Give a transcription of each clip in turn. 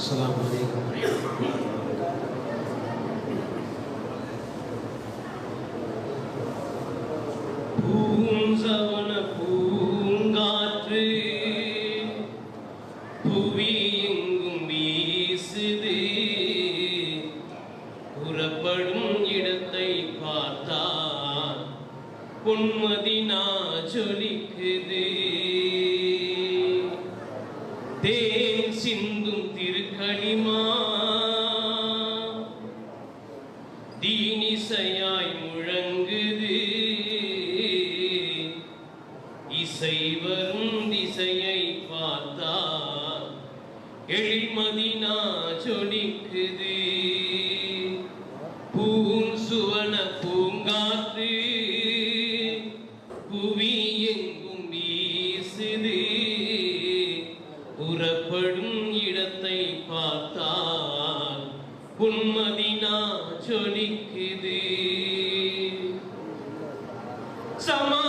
السلام عليكم ورحمة الله பூஞ்சவன பூங்காற்று புவி எங்கும் வீசுது புறப்படும் இடத்தை பார்த்தால் பொன்மதி ஜொலிக்குது தேன் சிந்தும் எழில்மதினா பூம் சுவன பூங்காற்று புவி எங்கும் வீசுது. புறப்படும் இடத்தை பார்த்தால் புன்மதினா ஜொலிக்குது சமா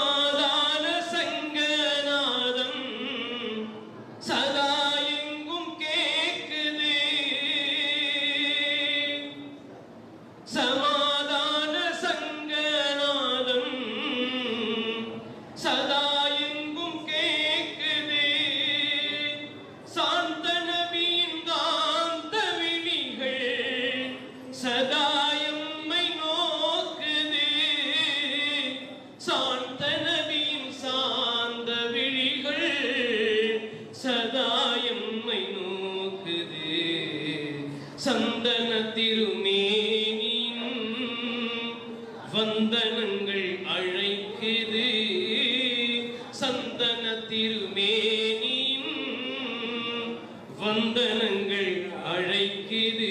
சார்ந்த விழிகள் சதாயம்மை நோக்குது. சந்தன திருமேனியின் வந்தனங்கள் அழைக்குது. சந்தன திருமேனியின் வந்தனங்கள் அழைக்குது.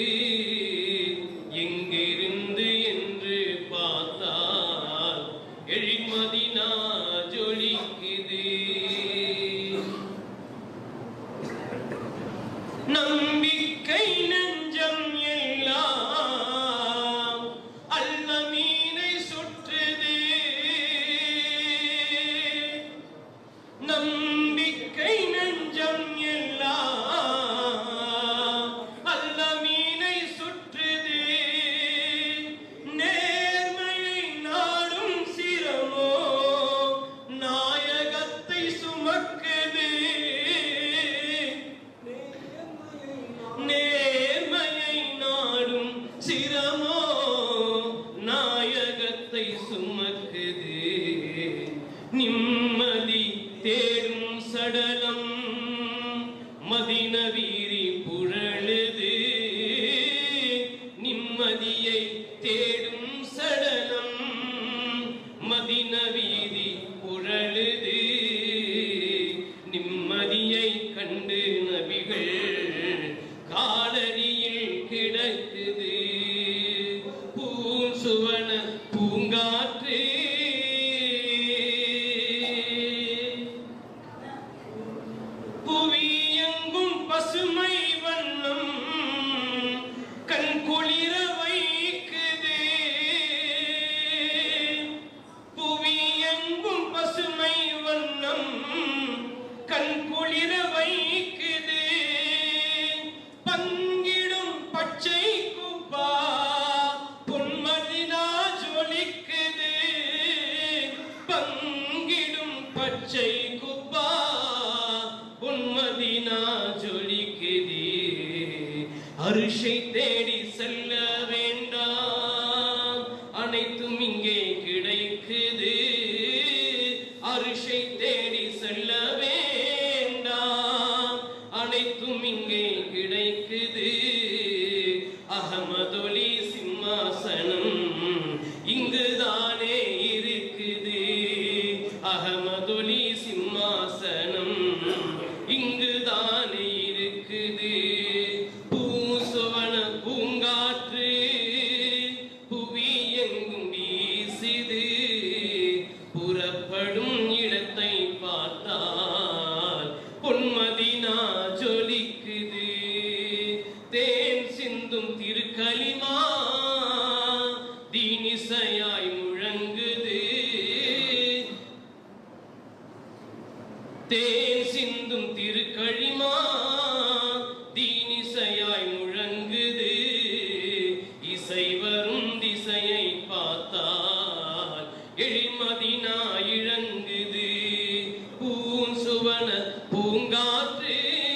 சுமக்குது நிம்மதி தேடும் சடலம். மதின வீரி புரளுது நிம்மதியை தேடும் சடலம். மதின வீதி புரளுது நிம்மதியை கண்டு நபிகள் காலடியில் கிடக்குது. பூசுவன பூ அரிஷை தேடி செல்ல வேண்டாம். அனைத்தும் இங்கே கிடைக்குது. அரிசை தேடி செல்ல வேண்டாம். அனைத்தும் இங்கே கிடைக்குது. அகமதொலி சிம்மாசனம் இங்குதானே இருக்குது. அகமதொலி சிம்மாசனம் இங்குதான் உன்மதினா ஜொலிக்குது. தேன் சிந்தும் திருக்கலிமா தீனிசையாய் முழங்குது. தேன் சிந்தும் திருக்கழிமா தீனிசையாய் முழங்குது. இசை வரும் திசையை பார்த்தால் எழிமதின Sabri